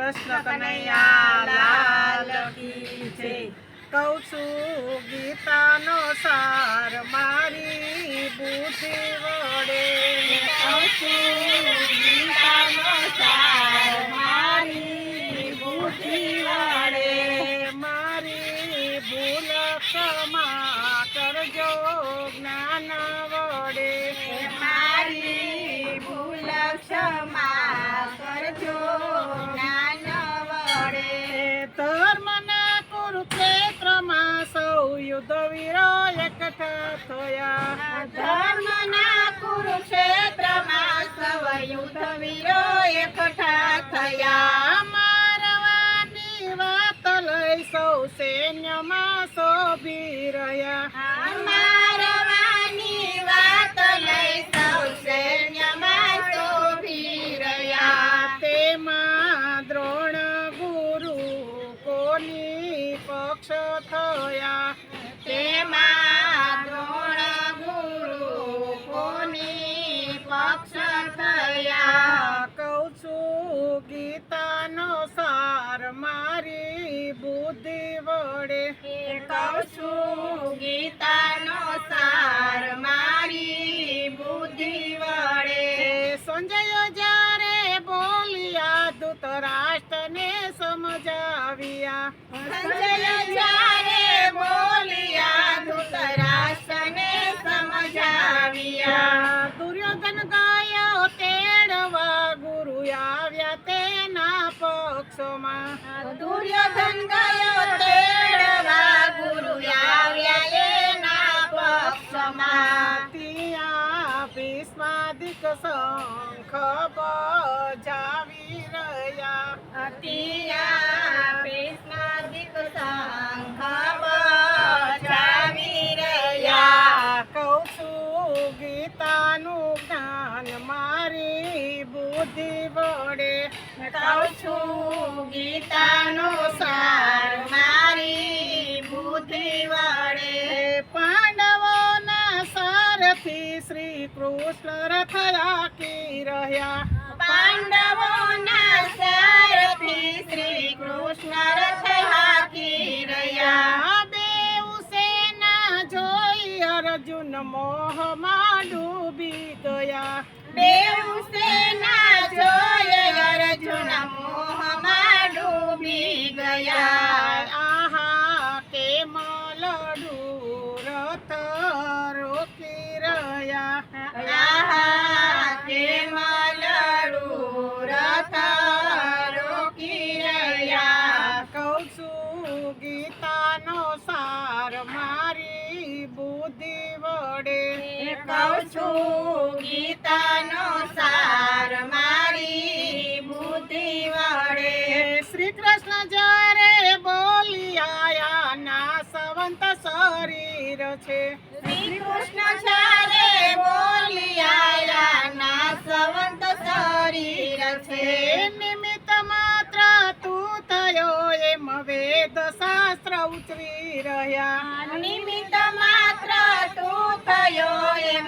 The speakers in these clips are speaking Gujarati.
કૃષ્ણ કનૈયા લાલ કી જય. કહું છું ગીતાનો સાર મારી બુદ્ધિ વડે. કહું છું યુદ્ધ વીરો એકઠા થયા. થયા. તેમાં દ્રોણ ગુરુ કોની પક્ષ થયા. કહું છું ગીતાનો સાર મારી બુદ્ધિ વડે. કહું છું ગીતાનો સાર મારી બુદ્ધિ વડે. સંજય જ્યારે બોલ્યા ધૃતરાષ્ટ્રને સમજાવ્યા સંજય જ્યારે બોલ્યા ધૃતરાષ્ટ્રને સમજાવ્યા. દુર્યોધન ગયો તેડવા ગુરુ આવ્યા તેના પક્ષોમાં. દુર્યોધન ગયો તેડવા ગુરુ આવ્યા એના પક્ષમાં. ત્યાં ભીષ્માદિક શંખ બજાવી. ગીતાનું જ્ઞાન મારી બુદ્ધિ વડે કહું છું ગીતાનો સાર મારી બુદ્ધિ વડે પાંડવોના સારથી શ્રી કૃષ્ણ રથ રાખી રહ્યા પાંડવોના સારથી શ્રી કૃષ્ણ રથ હાકી રહ્યા. દેવ સેના જોઈ અર્જુન મોહમાં ડૂબી ગયા. દેવ સેના જોઈ અર્જુન મોહમાં ડૂબી ગયા. છું, ગીતાનો સાર, મારી બુદ્ધિ વડે શ્રી કૃષ્ણ જ્યારે આયા, ના સવંત શરીર છે. શ્રી કૃષ્ણ જ્યારે બોલી આયા, ના સવંત શરીર છે. નિમિત્ત માત્ર તું થયો, એમ વેદ શાસ્ત્ર ઉતરી રહ્યા. નિમિત્ત માત્ર તું થયો, એમ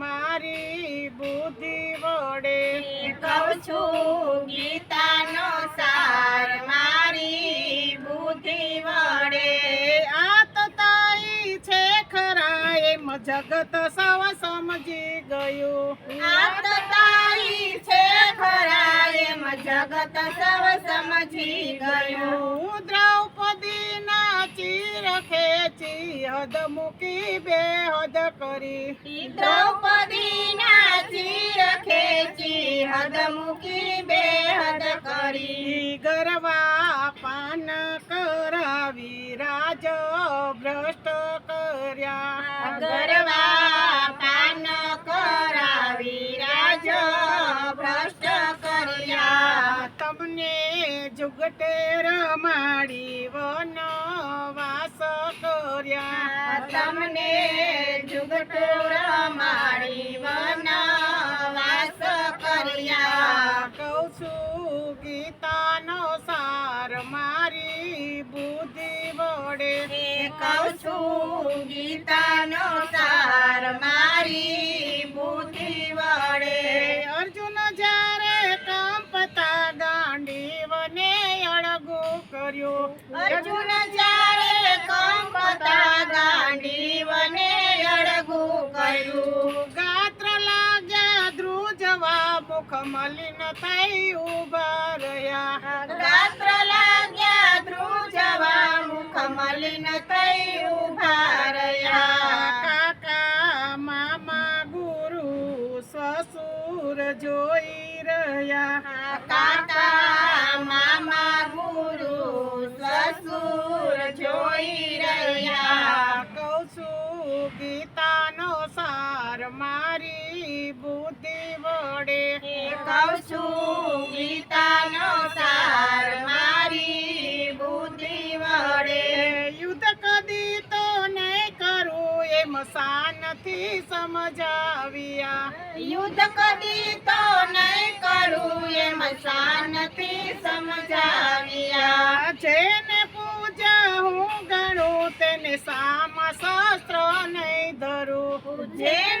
મારી બુદ્ધિ વડે કહું છું ગીતાનો સાર મારી બુદ્ધિ વડે. આ તો તાઈ છે ખરા એમ જગત સૌ સમજી ગયું. આ તો છે ખરા એમ જગત સૌ સમજી ગયું. ખેંચી હદ મૂકી બે હદ કરી. દ્રૌપદી ના ચીર ખેંચી હદ મૂકી બે હદ કરી. ગરવા પાન કરાવી રાજ ભ્રષ્ટ કર્યા. ગરવા જુગટે રમાડી વનો વાસ કર્યા. તમને જુગટો રમાડી વનો વાસ કર્યા. કહું છું ગીતાનો સાર મારી બુદ્ધિ વડે. કહું છું ગીતાનો સાર મારી બુદ્ધિ કર્યું. અર્જુન ચારે કંપતા ગાંડીવને અળગું કર્યું. ગાત્ર લાગ્યા ધ્રુજવા મુખ મલિન થઈ ઊભા રહ્યા. ગાત્ર લાગ્યા ધ્રુજવા મુખ મલિન થઈ ઊભા રહ્યા. કાકા મામા ગુરુ સસુર જોઈ રહ્યા. કાકા મામા ગુરુ સસુર જોઈ રહ્યા. કહું છું ગીતાનો સાર મારી બુદ્ધિ વડે. કહું છું ગીતાનો શાનથી સમજાવ્યા. યુદ્ધ કદી તો નહીં કરું એમ શાનથી સમજાવ્યા. જેને પૂજા હું ગણું તેને સામ શાસ્ત્ર નહીં ધરું. જેને